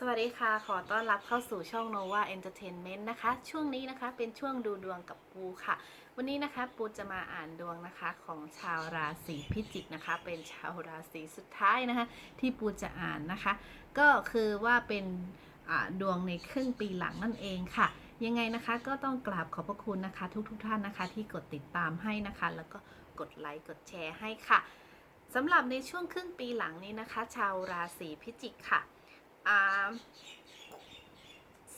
สวัสดีค่ะ ขอต้อนรับเข้าสู่ช่อง Nova Entertainment นะคะ ช่วงนี้นะคะเป็นช่วงดูดวงกับปูค่ะ วันนี้นะคะปูจะมาอ่านดวงนะคะของชาวราศีพิจิกนะคะ เป็นชาวราศีสุดท้ายนะคะ ที่ปูจะอ่านนะคะ ก็คือว่าเป็นดวงในครึ่งปีหลังนั่นเองค่ะ ยังไงนะคะก็ต้องกราบขอบพระคุณนะคะ ทุกๆทท่านนะคะ ที่กดติดตามให้นะคะ แล้วก็กดไลค์กดแชร์ให้ค่ะสำหรับในช่วงครึ่งปีหลังนี้นะคะ ชาวราศีพิจิกค่ะ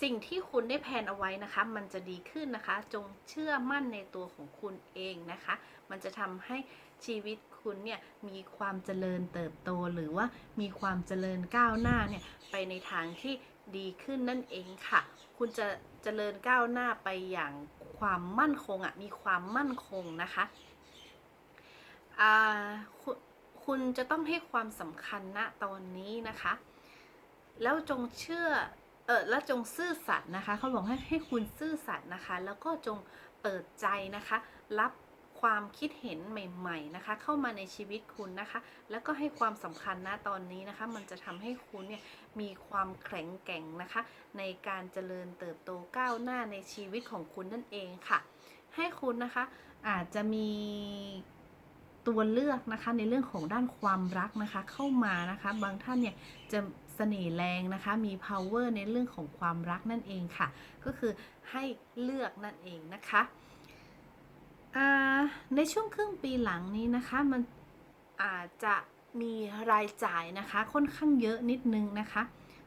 สิ่งที่คุณได้แพนเอาไว้นะคะ มันจะดีขึ้นนะคะ จงเชื่อมั่นในตัวของคุณเองนะคะ มันจะทำให้ชีวิตคุณเนี่ยมีความเจริญเติบโตหรือว่ามีความเจริญก้าวหน้าเนี่ยไปในทางที่ดีขึ้นนั่นเองค่ะ คุณจะเจริญก้าวหน้าไปอย่างความมั่นคงอะ่ะ มีความมั่นคงนะคะคคุณจะต้องให้ความสำคัญณตอนนี้นะคะ แล้วจงเชื่อเออแล้วจงซื่อสัตย์นะคะเขาบอกให้ให้คุณซื่อสัตย์นะคะ แล้วก็จงเปิดใจนะคะ รับความคิดเห็นใหม่ ๆนะคะ เข้ามาในชีวิตคุณนะคะ แล้วก็ให้ความสำคัญนะตอนนี้นะคะ มันจะทำให้คุณเนี่ยมีความแข็งแกร่งนะคะ ในการเจริญเติบโตก้าวหน้าในชีวิตของคุณนั่นเองค่ะ ให้คุณนะคะอาจจะมีตัวเลือกนะคะในเรื่องของด้านความรักนะคะเข้ามานะคะ บางท่านเนี่ยจะเสน่ห์แรงนะคะ มี power ในเรื่องของความรักนั่นเองค่ะ ก็คือให้เลือกนั่นเองนะคะในช่วงครึ่งปีหลังนี้นะคะ มันอาจจะมีรายจ่ายนะคะ ค่อนข้างเยอะนิดนึงนะคะ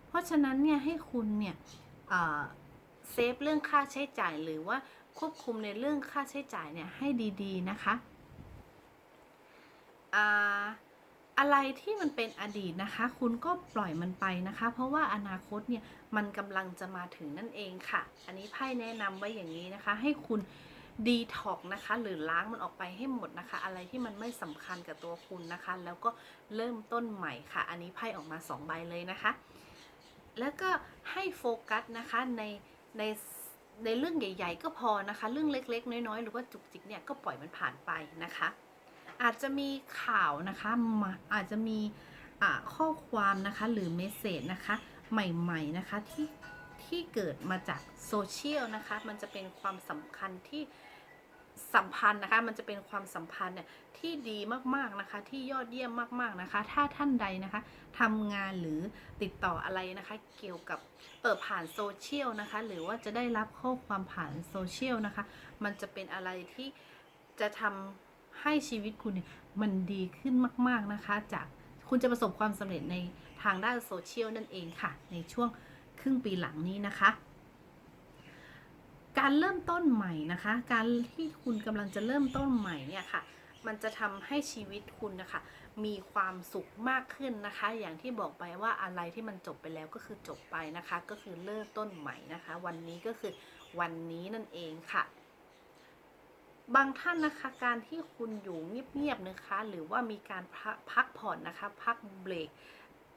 เพราะฉะนั้นเนี่ยให้คุณเนี่ยเซฟเรื่องค่าใช้จ่ายหรือว่าควบคุมในเรื่องค่าใช้จ่ายเนี่ยให้ดีๆนะคะ อะไรที่มันเป็นอดีตนะคะ คุณก็ปล่อยมันไปนะคะ เพราะว่าอนาคตเนี่ยมันกำลังจะมาถึงนั่นเองค่ะ อันนี้ไพ่แนะนำไว้อย่างนี้นะคะ ให้คุณดีท็อกนะคะ หรือล้างมันออกไปให้หมดนะคะ อะไรที่มันไม่สำคัญกับตัวคุณนะคะ แล้วก็เริ่มต้นใหม่ค่ะ อันนี้ไพ่ออกมา2ใบเลยนะคะ แล้วก็ให้โฟกัสนะคะในในในเรื่องใหญ่ ๆ ก็พอนะคะ เรื่องเล็ก ๆ น้อยๆ หรือว่าจุกจิกเนี่ยก็ปล่อยมันผ่านไปนะคะ อาจจะมีข่าวนะคะมาอาจจะมีข้อความนะคะหรือเมสเซจนะคะใหม่ๆนะคะที่ที่เกิดมาจากโซเชียลนะคะมันจะเป็นความสำคัญที่สัมพันธ์นะคะมันจะเป็นความสัมพันธ์เนี่ยที่ดีมากๆนะคะที่ยอดเยี่ยมมาก ๆนะคะ ถ้าท่านใดนะคะทำงานหรือติดต่ออะไรนะคะเกี่ยวกับเออผ่านโซเชียลนะคะหรือว่าจะได้รับข้อความผ่านโซเชียลนะคะมันจะเป็นอะไรที่จะทำ ให้ชีวิตคุณเนี่ยมันดีขึ้นมาก ๆ นะคะ จากคุณจะประสบความสำเร็จในทางด้านโซเชียลนั่นเองค่ะ ในช่วงครึ่งปีหลังนี้นะคะ การเริ่มต้นใหม่นะคะ การที่คุณกำลังจะเริ่มต้นใหม่เนี่ยค่ะ มันจะทำให้ชีวิตคุณนะคะ มีความสุขมากขึ้นนะคะ อย่างที่บอกไปว่าอะไรที่มันจบไปแล้วก็คือจบไปนะคะ ก็คือเริ่มต้นใหม่นะคะ วันนี้ก็คือวันนี้นั่นเองค่ะ บางท่านนะคะการที่คุณอยู่เงียบๆนะคะ หรือว่ามีการพักผ่อนนะคะ พักเบรก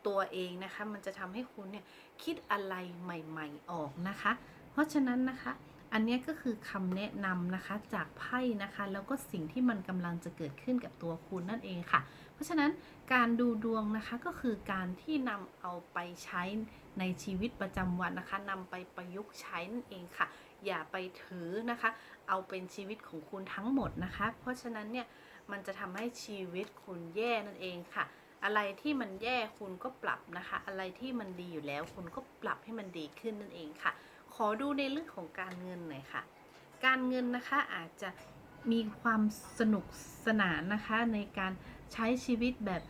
ตัวเองนะคะ มันจะทำให้คุณเนี่ยคิดอะไรใหม่ ๆออกนะคะ เพราะฉะนั้นนะคะ อันนี้ก็คือคำแนะนำนะคะจากไพ่นะคะ แล้วก็สิ่งที่มันกำลังจะเกิดขึ้นกับตัวคุณนั่นเองค่ะ เพราะฉะนั้นการดูดวงนะคะก็คือการที่นำเอาไปใช้ในชีวิตประจำวันนะคะนำไปประยุกต์ใช้นั่นเองค่ะ อย่าไปถือนะคะ เอาเป็นชีวิตของคุณทั้งหมดนะคะ เพราะฉะนั้นเนี่ยมันจะทำให้ชีวิตคุณแย่นั่นเองค่ะ อะไรที่มันแย่คุณก็ปรับนะคะ อะไรที่มันดีอยู่แล้วคุณก็ปรับให้มันดีขึ้นนั่นเองค่ะ ขอดูในเรื่องของการเงินหน่อยค่ะ การเงินนะคะอาจจะมีความสนุกสนานนะคะในการใช้ชีวิตแบบ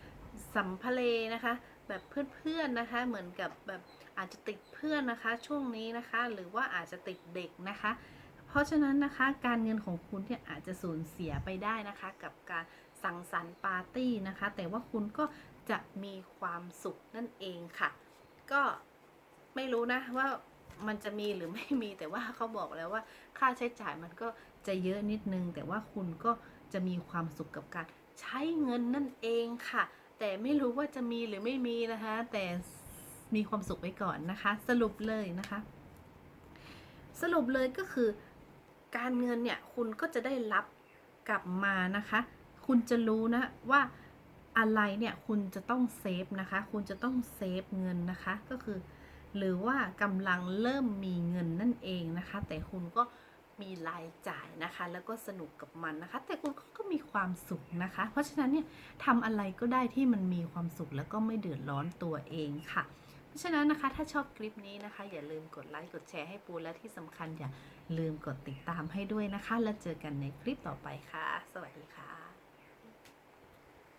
สัมภเลนะคะ แบบเพื่อนๆนะคะ เหมือนกับแบบอาจจะติดเพื่อนนะคะ ช่วงนี้นะคะ หรือว่าอาจจะติดเด็กนะคะ เพราะฉะนั้นนะคะ การเงินของคุณเนี่ยอาจจะสูญเสียไปได้นะคะ กับการสังสรรค์ปาร์ตี้นะคะ แต่ว่าคุณก็จะมีความสุขนั่นเองค่ะ ก็ไม่รู้นะว่ามันจะมีหรือไม่มีแต่ว่าเขาบอกแล้วว่าค่าใช้จ่ายมันก็จะเยอะนิดนึง แต่ว่าคุณก็จะมีความสุขกับการใช้เงินนั่นเองค่ะ แต่ไม่รู้ว่าจะมีหรือไม่มีนะคะ แต่มีความสุขไว้ก่อนนะคะ สรุปเลยนะคะ สรุปเลยก็คือ การเงินเนี่ยคุณก็จะได้รับกลับมานะคะ คุณจะรู้นะว่าอะไรเนี่ยคุณจะต้องเซฟนะคะ คุณจะต้องเซฟเงินนะคะก็คือ หรือว่ากำลังเริ่มมีเงินนั่นเองนะคะ แต่คุณก็ มีรายจ่ายนะคะ แล้วก็สนุกกับมันนะคะ แต่คุณก็มีความสุขนะคะ เพราะฉะนั้นเนี่ยทำอะไรก็ได้ที่มันมีความสุขแล้วก็ไม่เดือดร้อนตัวเองค่ะ เพราะฉะนั้นนะคะ ถ้าชอบคลิปนี้นะคะ อย่าลืมกดไลค์กดแชร์ให้ปูและที่สำคัญอย่าลืมกดติดตามให้ด้วยนะคะ แล้วเจอกันในคลิปต่อไปค่ะ สวัสดีค่ะ